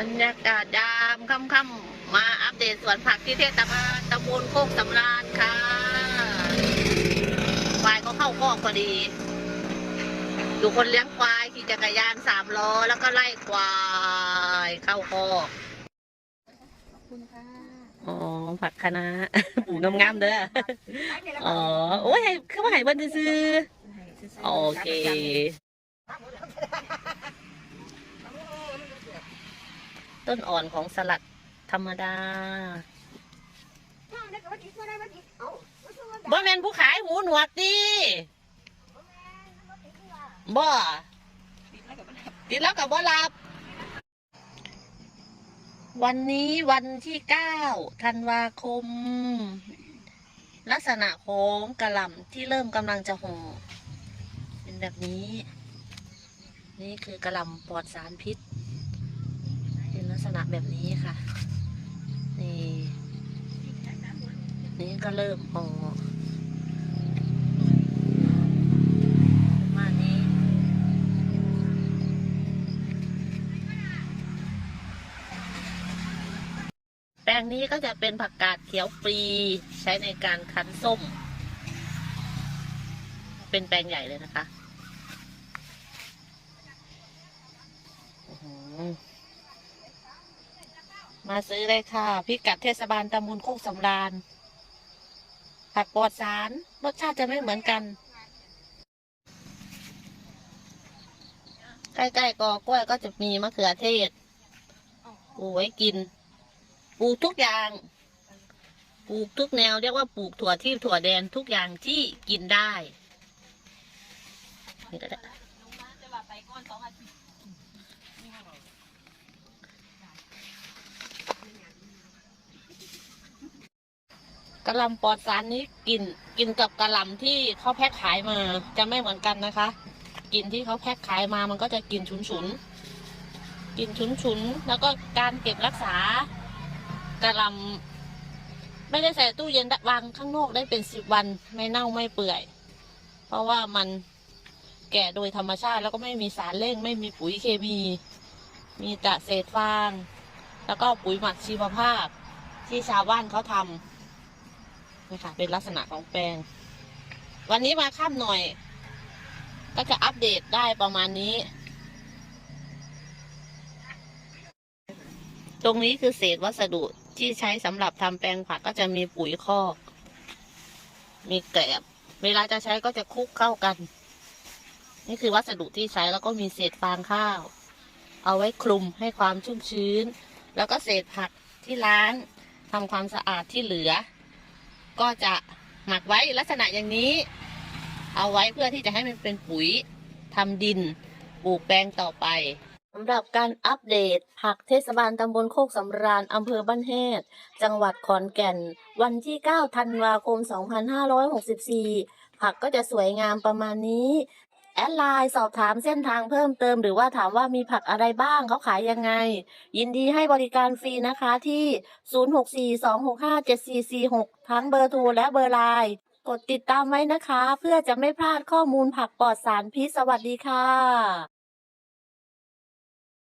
บรรยากาศยามค่ำๆมาอัปเดตสวนผักที่เทศบาลตำบลโคกสำราญค่ะควายก็เข้าคอกพอดี อยู่คนเลี้ยงควายขี่จักรยานสามล้อแล้วก็ไล่ควายเข้าคอกคุณค่ะอ๋อผักคะน้าปลูกงามๆเด้ออ๋อโอ้ยให้คือว่าให้เบิ้นซื้อๆโอเค ต้นอ่อนของสลัดธรรมดาบ่แมนผู้ขายหูหนวกดิบ่ติดแล้วกับบ่รับ วันนี้วันที่เก้าธันวาคม ลักษณะของกระหล่ำที่เริ่มกำลังจะห่อเป็นแบบนี้ นี่คือกระหล่ำปลอดสารพิษ ณะแบบนี้ค่ะ นี่นี่ก็เริ่มห่อประมาณนี้แปลงนี้ก็จะเป็นผักกาดเขียวฟรีใช้ในการคั้นส้ม เป็นแปลงใหญ่เลยนะคะอื้อหือ มาซื้อเลยค่ะ พิกัดเทศบาลตำบลโคกสำราญ ผักปลอดสาร รสชาติจะไม่เหมือนกัน ใกล้ๆกอกล้วยก็จะมีมะเขือเทศปลูกไว้กิน ปลูกทุกอย่าง ปลูกทุกแนวเรียกว่าปลูกถั่วที่ถั่วแดงทุกอย่างที่กินได้นี่ก็ได้ กระหลำปลอดสารนี้กินกินกับกระหลำที่เขาแพ็คขายมาจะไม่เหมือนกันนะคะกลินที่เขาแพ็คขายมามันก็จะกินฉุนๆกินฉุนๆแล้วก็การเก็บรักษากระหลำไม่ได้ใส่ตู้เย็นวางข้างนอกได้เป็นสิบวันไม่เน่าไม่เปื่อย เพราะว่ามันแก่โดยธรรมชาติแล้วก็ไม่มีสารเร่ง ไม่มีปุ๋ยเคมี มีแต่เศษฟาง แล้วก็ปุ๋ยหมักชีวภาพที่ชาวบ้านเขาทำ นี่ค่ะ เป็นลักษณะของแปลง วันนี้มาค่ำหน่อย ก็จะอัปเดตได้ประมาณนี้ ตรงนี้คือเศษวัสดุที่ใช้สำหรับทำแปลงผักก็จะมีปุ๋ยคอก มีแกลบ เวลาจะใช้ก็จะคลุกเข้ากัน นี่คือวัสดุที่ใช้แล้วก็มีเศษฟางข้าว เอาไว้คลุมให้ความชุ่มชื้น แล้วก็เศษผักที่ล้างทำความสะอาดที่เหลือ ก็จะหมักไว้ลักษณะอย่างนี้ เอาไว้เพื่อที่จะให้มันเป็นปุ๋ยทำดินปลูกแปลงต่อไปสำหรับการอัปเดตผักเทศบาลตำบลโคกสำราญอำเภอบ้านแฮดจังหวัดขอนแก่น วันที่ 9 ธันวาคม 2564 ผักก็จะสวยงามประมาณนี้ แอดไลน์สอบถามเส้นทางเพิ่มเติม หรือว่าถามว่ามีผักอะไรบ้างเขาขายยังไง ยินดีให้บริการฟรีนะคะที่ 0642657446 ทั้งเบอร์โทรและเบอร์ไลน์กดติดตามไว้นะคะ เพื่อจะไม่พลาดข้อมูลผักปลอดสารพิษสวัสดีค่ะ